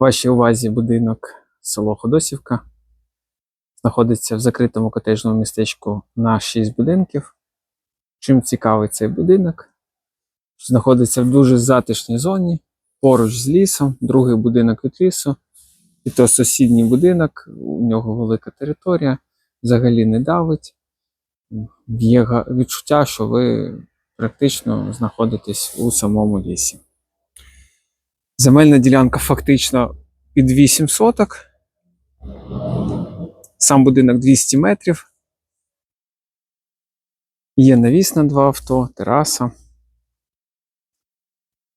Вашій увазі будинок село Ходосівка. Знаходиться в закритому котеджному містечку на 6 будинків. Чим цікавий цей будинок? Знаходиться в дуже затишній зоні, поруч з лісом, другий будинок від лісу. І то сусідній будинок, у нього велика територія, взагалі не давить. Є відчуття, що ви практично знаходитесь у самому лісі. Земельна ділянка фактично під 8 соток. Сам будинок 200 метрів. Є навіс на два авто, тераса.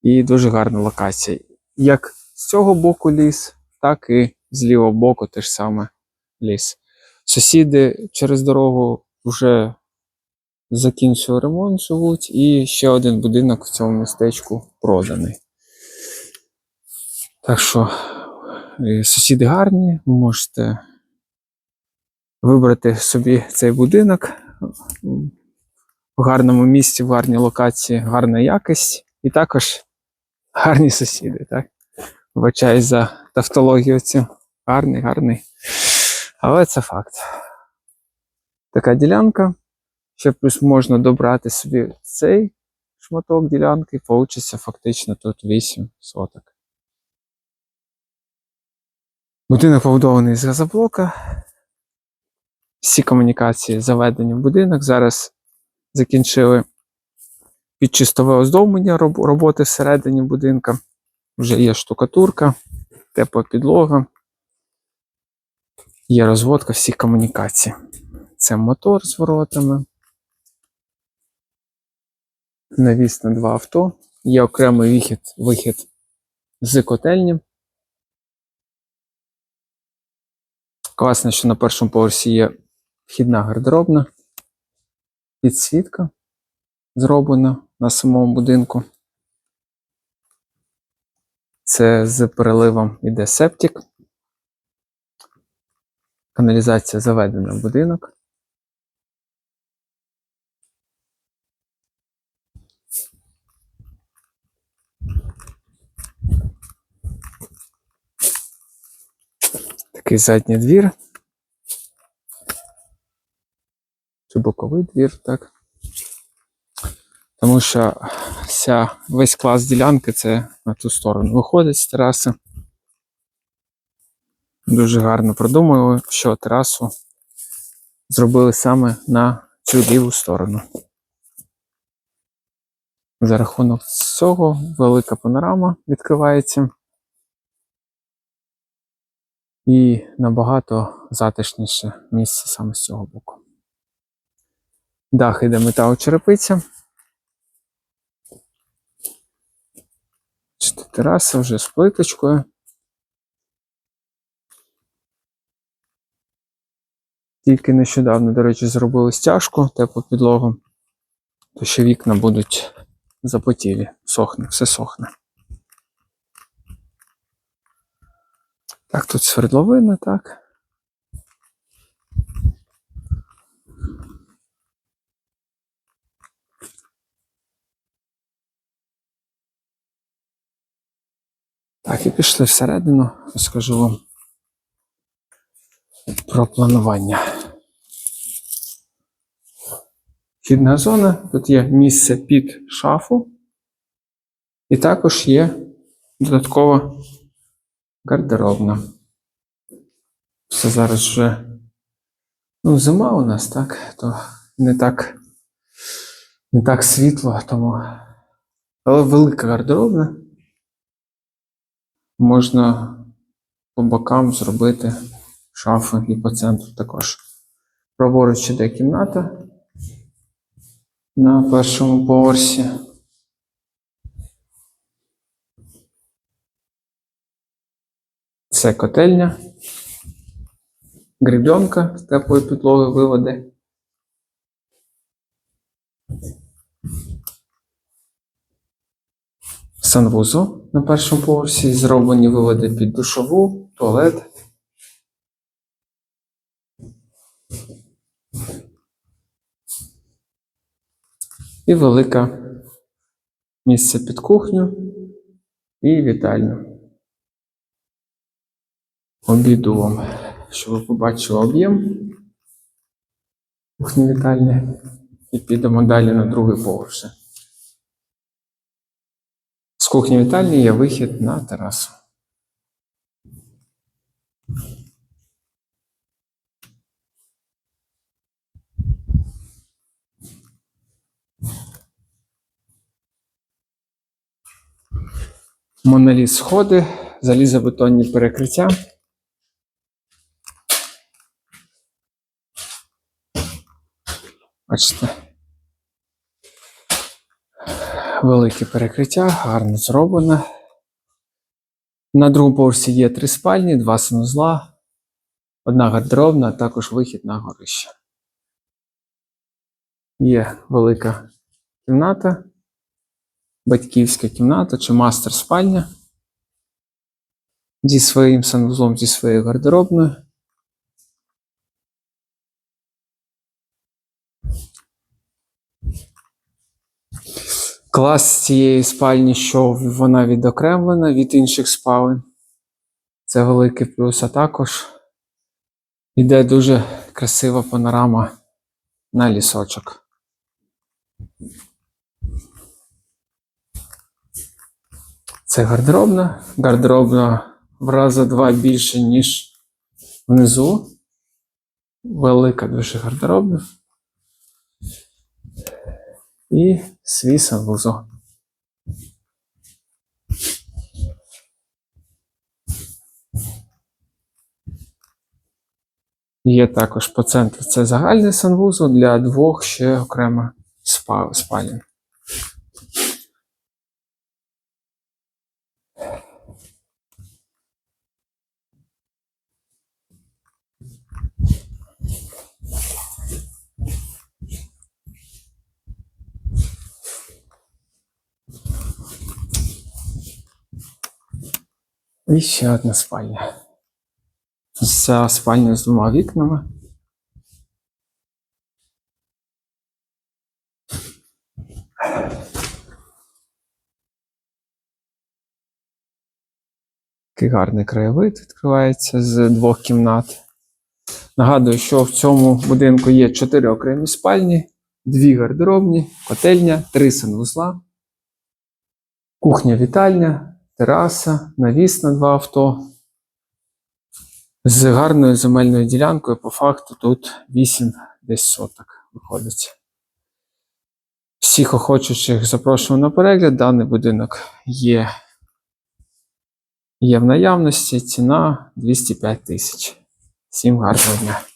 І дуже гарна локація. Як з цього боку ліс, так і з лівого боку теж саме ліс. Сусіди через дорогу вже закінчили ремонт, живуть, і ще один будинок в цьому містечку проданий. Так що е, сусіди гарні, ви можете вибрати собі цей будинок в гарному місці, в гарній локації, гарна якість і також гарні сусіди. Так? Вибачаюсь за тавтологію цю. Гарний, гарний. Але це факт. Така ділянка. Ще плюс можна добрати собі цей шматок ділянки, і получиться фактично тут 8 соток. Будинок побудований з газоблока. Всі комунікації заведені в будинок. Зараз закінчили підчистове оздоблення роботи всередині будинка. Вже є штукатурка, тепла підлога. Є розводка всіх комунікацій. Це мотор з воротами. Навіс на два авто. Є окремий вихід, вихід з котельні. Класно, що на першому поверсі є вхідна гардеробна, підсвітка зроблена на самому будинку. Це з переливом іде септик. Каналізація заведена в будинок. Такий задній двір. Чи боковий двір, так. Тому що вся, весь клас ділянки це на ту сторону виходить з тераси. Дуже гарно продумали, що терасу зробили саме на цю ліву сторону. За рахунок цього велика панорама відкривається. І набагато затишніше місце саме з цього боку. Дах іде металочерепиця. Тераса вже з плиточкою. Тільки нещодавно, до речі, зробили стяжку, теплу підлогу, то ще вікна будуть запотілі. Сохне, все сохне. Так, тут свердловина, так. Так, і пішли всередину, розкажу вам про планування. Вхідна зона, тут є місце під шафу, і також є додаткова гардеробна. Все зараз вже ну, зима у нас, так? То не так, не так світло, тому. Але велика гардеробна. Можна по бокам зробити шафи і по центру також. Праворуч іде кімната на першому поверсі. Це котельня, гребенка з теплої підлоги виводи. Санвузол на першому поверсі зроблені виводи під душову, туалет. І велике місце під кухню і вітальню. Обіду вам, щоб ви побачили об'єм кухні вітальні. І підемо далі на другий поверх. З кухні вітальні є вихід на терасу. Моноліт сходи, залізобетонні перекриття. Бачите. Велике перекриття, гарно зроблено. На другому поверсі є три спальні, два санузла, одна гардеробна, а також вихід на горище. Є велика кімната, батьківська кімната чи мастер спальня зі своїм санвузлом, зі своєю гардеробною. Клас цієї спальні, що вона відокремлена від інших спалень. Це великий плюс, а також іде дуже красива панорама на лісочок. Це гардеробна. Гардеробна в рази два більше, ніж внизу. Велика дуже гардеробна. І свій санвузол. Є також по центру це загальний санвузол для двох ще окремо спа- спалень. І ще одна спальня. Ця спальня з двома вікнами. Такий гарний краєвид відкривається з двох кімнат. Нагадую, що в цьому будинку є чотири окремі спальні, дві гардеробні, котельня, три санвузла, кухня, вітальня, тераса, навіс на два авто. З гарною земельною ділянкою, по факту, тут 8 десь соток виходить. Всіх охочучих запрошуємо на перегляд. Даний будинок є, є в наявності. Ціна 205 тисяч. Всім гарного дня!